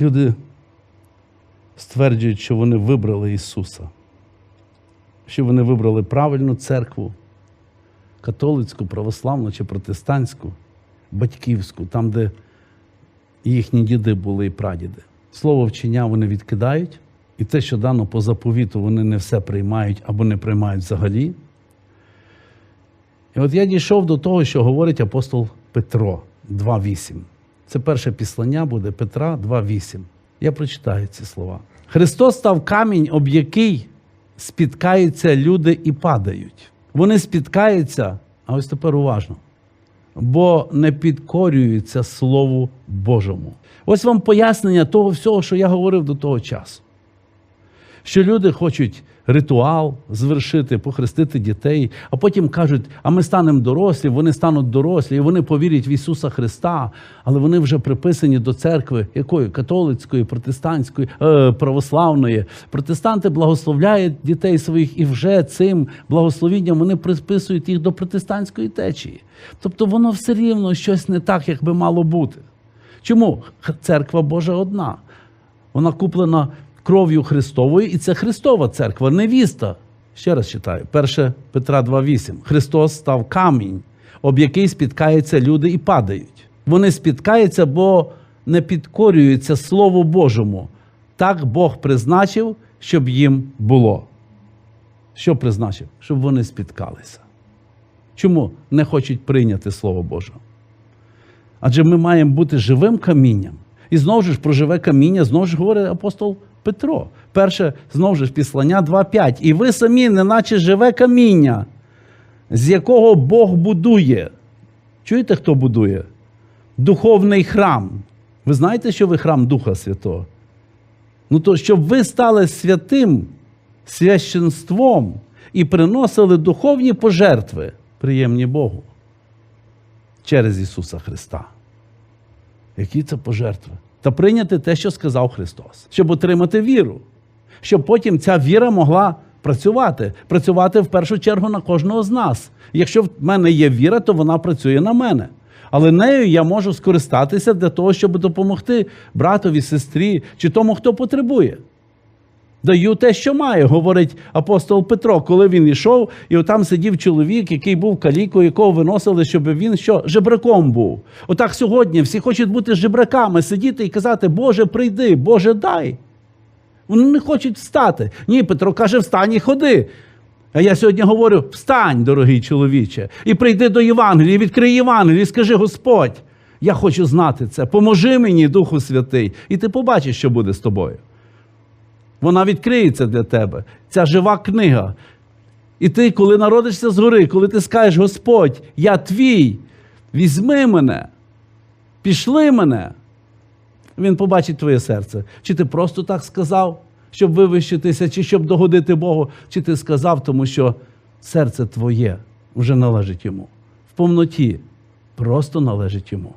Люди стверджують, що вони вибрали Ісуса, що вони вибрали правильну церкву, католицьку, православну чи протестантську, батьківську, там, де їхні діди були і прадіди. Слово вчення вони відкидають, і те, що дано по заповіту, вони не все приймають або не приймають взагалі. І от я дійшов до того, що говорить апостол Петро 2.8. Це перше післання буде Петра 2.8. Я прочитаю ці слова. Христос став камінь, об який спіткаються люди і падають. Вони спіткаються, а ось тепер уважно, бо не підкорюються Слову Божому. Ось вам пояснення того всього, що я говорив до того часу. Що люди хочуть ритуал звершити, похрестити дітей, а потім кажуть, а ми станемо дорослі, вони стануть дорослі, і вони повірять в Ісуса Христа, але вони вже приписані до церкви якої? Католицької, протестантської, е, православної. Протестанти благословляють дітей своїх і вже цим благословінням вони приписують їх до протестантської течії. Тобто воно все рівно щось не так, як би мало бути. Чому? Церква Божа одна. Вона куплена кров'ю Христовою, і це Христова церква, невіста. Ще раз читаю, 1 Петра 2,8. Христос став камінь, об який спіткаються люди і падають. Вони спіткаються, бо не підкорюються Слову Божому. Так Бог призначив, щоб їм було. Що призначив? Щоб вони спіткалися. Чому не хочуть прийняти Слово Боже? Адже ми маємо бути живим камінням. І знову ж про живе каміння, знову ж говорить апостол Петро. Перше, знову ж післання 2.5. І ви самі, неначе живе каміння, з якого Бог будує. Чуєте, хто будує? Духовний храм. Ви знаєте, що ви храм Духа Святого? Ну то, щоб ви стали святим священством і приносили духовні пожертви, приємні Богу, через Ісуса Христа. Які це пожертви? Та прийняти те, що сказав Христос, щоб отримати віру, щоб потім ця віра могла працювати, працювати в першу чергу на кожного з нас. Якщо в мене є віра, то вона працює на мене. Але нею я можу скористатися для того, щоб допомогти братові, сестрі чи тому, хто потребує. Даю те, що маю, говорить апостол Петро, коли він йшов, і там сидів чоловік, який був калікою, якого виносили, щоб він що жебраком був. Отак сьогодні всі хочуть бути жебраками, сидіти і казати, Боже, прийди, Боже, дай. Вони не хочуть встати. Ні, Петро каже, встань і ходи. А я сьогодні говорю: встань, дорогий чоловіче, і прийди до Євангелія, відкрий Євангеліє, і скажи, Господь, я хочу знати це. Поможи мені, Духу Святий, і ти побачиш, що буде з тобою. Вона відкриється для тебе. Ця жива книга. І ти, коли народишся згори, коли ти скажеш, Господь, я твій, візьми мене, пішли мене, він побачить твоє серце. Чи ти просто так сказав, щоб вивищитися, чи щоб догодити Богу, чи ти сказав, тому що серце твоє вже належить йому. В повноті просто належить йому.